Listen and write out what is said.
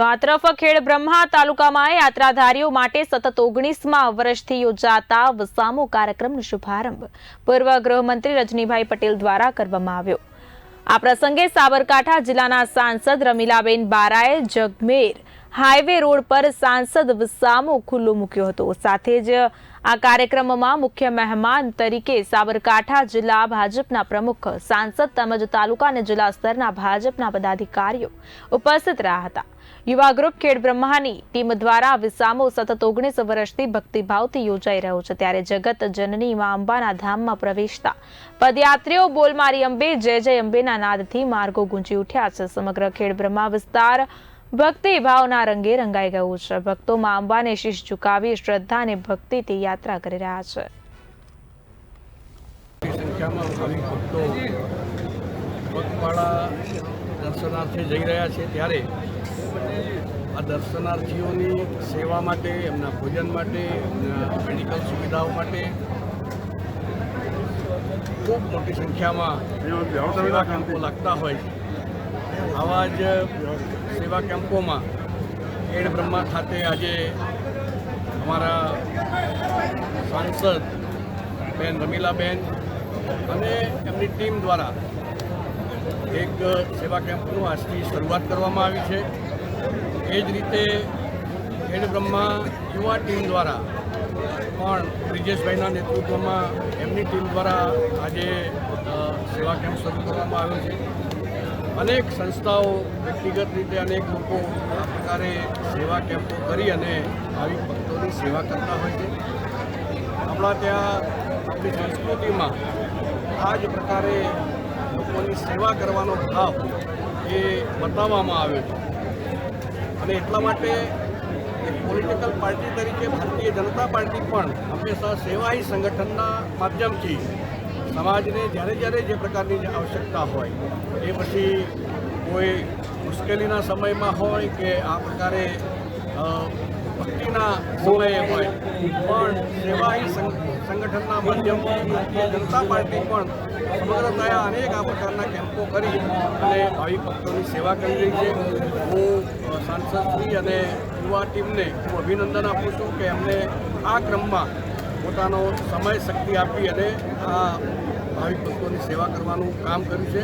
તો ખેડ બ્રહ્મા તાલુકામાં યાત્રાધારીઓ માટે સતત ઓગણીસમાં વર્ષથી યોજાતા વસામો કાર્યક્રમનો શુભારંભ પૂર્વ ગૃહમંત્રી રજનીભાઈ પટેલ દ્વારા કરવામાં આવ્યો. આ પ્રસંગે સાબરકાંઠા જિલ્લાના સાંસદ રમીલાબેન બારાએ જગમેર હાઈવે રોડ પર સાંસદ વસામો ખુલ્લો મૂક્યો હતો. સાથે જ આ કાર્યક્રમમાં મુખ્ય મહેમાન તરીકે સાબરકાંઠા જિલ્લા ભાજપના પ્રમુખ, સાંસદ તેમજ તાલુકા અને જિલ્લા સ્તરના ભાજપના પદાધિકારીઓ ઉપસ્થિત રહ્યા હતા. યુવા ગ્રુપ ખેડ બ્રહ્માની ટીમ દ્વારા વિસામો સતત ઓગણીસ વર્ષથી ભક્તિભાવથી યોજાઈ રહ્યો છે. ત્યારે જગત જનની માં અંબાના ધામમાં પ્રવેશતા પદયાત્રીઓ બોલમારી અંબે જય જય અંબેના નાદથી માર્ગો ગુંજી ઉઠ્યા છે. સમગ્ર ખેડ બ્રહ્મા વિસ્તાર ભક્તિ ભાવના રંગે રંગાઈ ગયું છે. ભક્તો મા અંબાને શીશ ઝુકાવી શ્રદ્ધા અને ભક્તિથી યાત્રા કરી રહ્યા છે. દર્શનાર્થે જઈ રહ્યા છે. ત્યારે આ દર્શનાર્થીઓની સેવા માટે એમના ભોજન માટે એમના મેડિકલ સુવિધાઓ માટે ખૂબ મોટી સંખ્યામાં સેવા કેમ્પો લાગતા હોય છે. આવા જ સેવા કેમ્પોમાં એડ બ્રહ્મા ખાતે આજે અમારા સાંસદ બેન રમીલાબેન અને એમની ટીમ દ્વારા એક સેવા કેમ્પનું આજથી શરૂઆત કરવામાં આવી છે. એ જ રીતે ખેડ બ્રહ્મા યુવા ટીમ દ્વારા પણ બ્રિજેશભાઈના નેતૃત્વમાં એમની ટીમ દ્વારા આજે સેવા કેમ્પ શરૂ કરવામાં આવ્યો છે. અનેક સંસ્થાઓ વ્યક્તિગત રીતે અનેક લોકો આ પ્રકારે સેવા કેમ્પો કરી અને આવી ભક્તોની સેવા કરતા હોય છે. આપણા ત્યાં આપણી સંસ્કૃતિમાં આ જ પ્રકારે લોકોની સેવા કરવાનો ભાવ એ બતાવવામાં આવ્યો છે. અને એટલા માટે એક પોલિટિકલ પાર્ટી તરીકે ભારતીય જનતા પાર્ટી પણ હંમેશા સેવાહી સંગઠનના માધ્યમથી સમાજને જ્યારે જ્યારે જે પ્રકારની આવશ્યકતા હોય, એ પછી કોઈ મુશ્કેલીના સમયમાં હોય કે આ પ્રકારે ભક્તિના સમયે હોય, પણ સેવાહી સંગ- સંગઠનના માધ્યમથી ભારતીય જનતા પાર્ટી પણ સમગ્ર થયા અનેક આ પ્રકારના કેમ્પો કરી અને ભાવિક ભક્તોની સેવા કરી રહી છે. હું સાંસદશ્રી અને યુવા ટીમને હું અભિનંદન આપું છું કે એમને આ ક્રમમાં પોતાનો સમય શક્તિ આપી અને આ ભાવિક ભક્તોની સેવા કરવાનું કામ કર્યું છે.